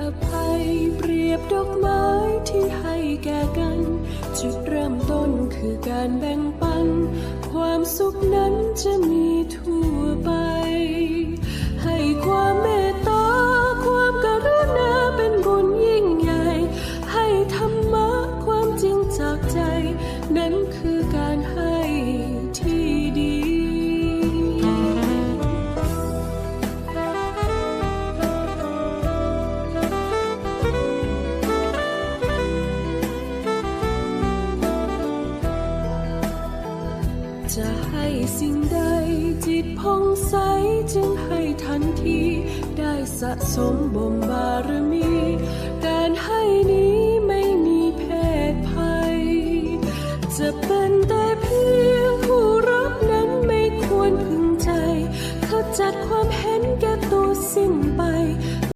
อภัยเปรียบดอกไม้ที่ให้แก่กัน จุดเริ่มต้นคือการแบ่งปัน ความสุขนั้นจะมี จะให้สิ่งใดจิตพองใสจึงให้ทันที ได้สะสมบ่มบารมี การให้นี้ไม่มีแพศภัย จะเป็นแต่เพียงผู้รับนั้นไม่ควรพึงใจเขาจัดความเห